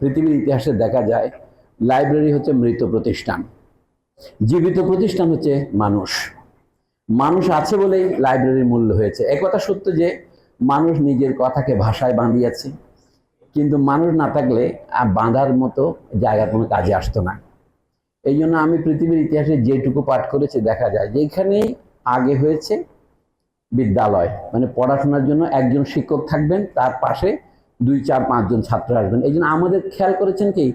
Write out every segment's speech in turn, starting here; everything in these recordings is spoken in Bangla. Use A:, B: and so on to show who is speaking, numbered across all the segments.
A: পৃথিবীর ইতিহাসে দেখা যায়, লাইব্রেরি হচ্ছে মৃত প্রতিষ্ঠান। জীবিত প্রতিষ্ঠান হচ্ছে মানুষ। মানুষ আছে বলেই লাইব্রেরির মূল্য হয়েছে। একথা সত্য যে মানুষ নিজের কথাকে ভাষায় বাঁধিয়েছে, কিন্তু মানুষ না থাকলে বাঁধার মতো জায়গা কোনো কাজে আসতো না। এই জন্য আমি পৃথিবীর ইতিহাসে যেটুকু পাঠ করেছি, দেখা যায় যেখানেই আগে হয়েছে বিদ্যালয় মানে পড়াশোনার জন্য একজন শিক্ষক থাকবেন, তার পাশে দুই, চার পাঁচজন ছাত্র আসবেন। এই জন্য আমাদের খেয়াল করেছেন কি,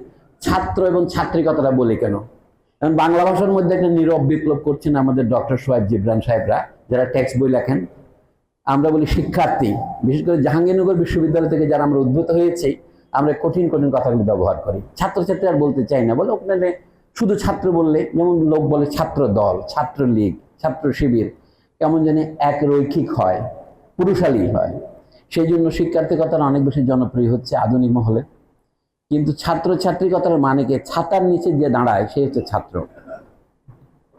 A: ছাত্র এবং ছাত্রী কথাটা বলি কেন? কারণ বাংলা ভাষার মধ্যে একটা নীরব বিপ্লব করছেন আমাদের ডক্টর সোহেব জিবরান সাহেবরা, যারা টেক্সট বই লেখেন। আমরা বলি শিক্ষার্থী। বিশেষ করে জাহাঙ্গীরনগর বিশ্ববিদ্যালয় থেকে যারা আমরা উদ্ভূত হয়েছি, আমরা কঠিন কঠিন কথাগুলি ব্যবহার করি। ছাত্রছাত্রী আর বলতে চাই না, বলে ওখানে শুধু ছাত্র বললে, যেমন লোক বলে ছাত্র দল, ছাত্র লীগ, ছাত্র শিবির, কেমন জানি এক রৈখিক হয়, পুরুষালী হয়। সেই জন্য শিক্ষার্থীকতাটা অনেক বেশি জনপ্রিয় হচ্ছে আধুনিক মহলে। কিন্তু ছাত্র ছাত্রী কথার মানে কি? ছাতার নিচে যে দাঁড়ায়, সে হচ্ছে ছাত্র।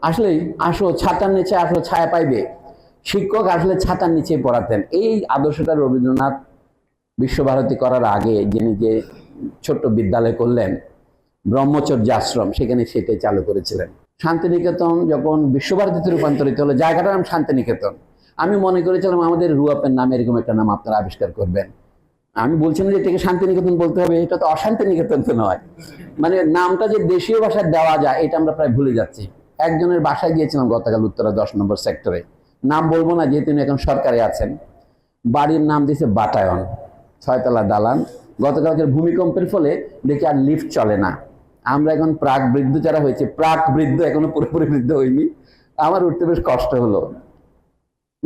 A: আসলেই আসো ছাতার নিচে, আসো ছায়া পাইবে। শিক্ষক আসলে ছাতার নিচে পড়াতেন। এই আদর্শটা রবীন্দ্রনাথ বিশ্বভারতী করার আগে যিনি যে ছোট্ট বিদ্যালয় করলেন ব্রহ্মচর্য আশ্রম সেখানে সেটাই চালু করেছিলেন। শান্তিনিকেতন যখন বিশ্বভারতীতে রূপান্তরিত হলো, জায়গাটার নাম শান্তিনিকেতন। আমি মনে করেছিলাম আমাদের রুয়াপের নাম এরকম একটা নাম আপনারা আবিষ্কার করবেন। আমি বলছি না যে এটাকে শান্তিনিকেতন বলতে হবে, এটা তো অশান্তিনিকেতন তো নয়। মানে নামটা যে দেশীয় ভাষায় দেওয়া যায়, এটা আমরা প্রায় ভুলে যাচ্ছি। একজনের বাসায় গিয়েছিলাম গতকাল উত্তরা দশ নম্বর সেক্টরে। নাম বলব না, যেহেতু উনি এখন সরকারে আছেন। বাড়ির নাম দিয়েছে বাটায়ন, ছয়তলা দালান। গতকালকের ভূমিকম্পের ফলে দেখি আর লিফট চলে না। আমরা এখন প্রাক বৃদ্ধ যারা হয়েছে, প্রাক বৃদ্ধ এখনও পুরোপুরি বৃদ্ধ হইনি। আমার উঠতে বেশ কষ্ট হলো।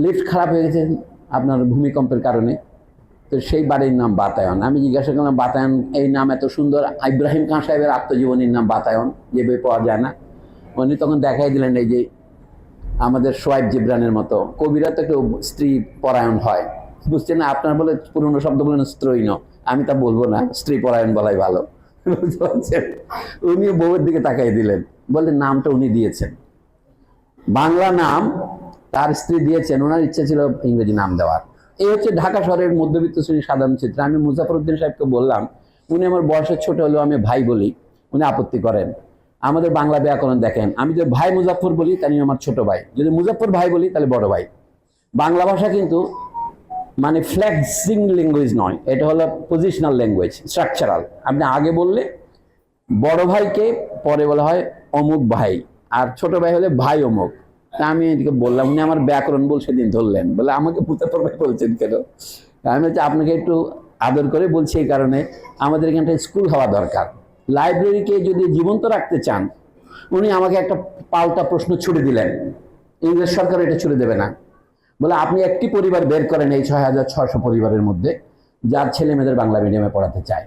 A: লিফট খারাপ হয়ে গেছে আপনার ভূমিকম্পের কারণে। তো সেই বাড়ির নাম বাতায়ন। আমি জিজ্ঞাসা করলাম, বাতায়ন, এই নাম এত সুন্দর। ইব্রাহিম খান সাহেবের আত্মজীবনীর নাম বাতায়ন যে বই পাওয়া যায় না। উনি তখন দেখাই দিলেন, এই যে আমাদের সোয়াইব জিব্রানের মতো। কবিরা তো একটু স্ত্রী পরায়ণ হয়। বুঝছেন না? আপনার বলে পুরনো শব্দ বলেন স্ত্রৈন আমি তা বলব না, স্ত্রী পরায়ণ বলাই ভালো। বুঝতে উনি বউয়ের দিকে তাকাই দিলেন। বলে নামটা উনি দিয়েছেন। বাংলা নাম তার স্ত্রী দিয়েছেন, ওনার ইচ্ছা ছিল ইংরেজি নাম দেওয়ার। এই হচ্ছে ঢাকা শহরের মধ্যবিত্ত শ্রেণির সাধারণ চিত্র। আমি মুজাফরউদ্দিন সাহেবকে বললাম, উনি আমার বয়সের ছোট হলেও আমি ভাই বলি, উনি আপত্তি করেন। আমাদের বাংলা ব্যাকরণ দেখেন। আমি যদি ভাই মুজাফর বলি, তাহলে আমার ছোট ভাই। যদি মুজাফর ভাই বলি, তাহলে বড় ভাই। বাংলা ভাষা কিন্তু মানে ফ্ল্যাক্সিং ল্যাঙ্গুয়েজ নয়, এটা হলো পজিশনাল ল্যাঙ্গুয়েজ স্ট্রাকচারাল আপনি আগে বললে, বড় ভাইকে পরে বলা হয় অমুক ভাই, আর ছোট ভাই হলে ভাই অমুক। আমি এদিকে বললাম, উনি আমার ব্যাকরণ বল সেদিন ধরলেন। বলে, আমাকে পুতাপর ভাই বলছেন কেন? আমি হচ্ছে আপনাকে একটু আদর করে বলছি এই কারণে, আমাদের এখানটা স্কুল হওয়া দরকার। লাইব্রেরিকে যদি জীবন্ত রাখতে চান, উনি আমাকে একটা পাল্টা প্রশ্ন ছুড়ে দিলেন। ইংরেজ সরকার এটা ছুড়ে দেবে না। বলে, আপনি একটি পরিবার বের করেন এই ছয় হাজার ছশো পরিবারের মধ্যে, যার ছেলে মেয়েদের বাংলা মিডিয়ামে পড়াতে চায়।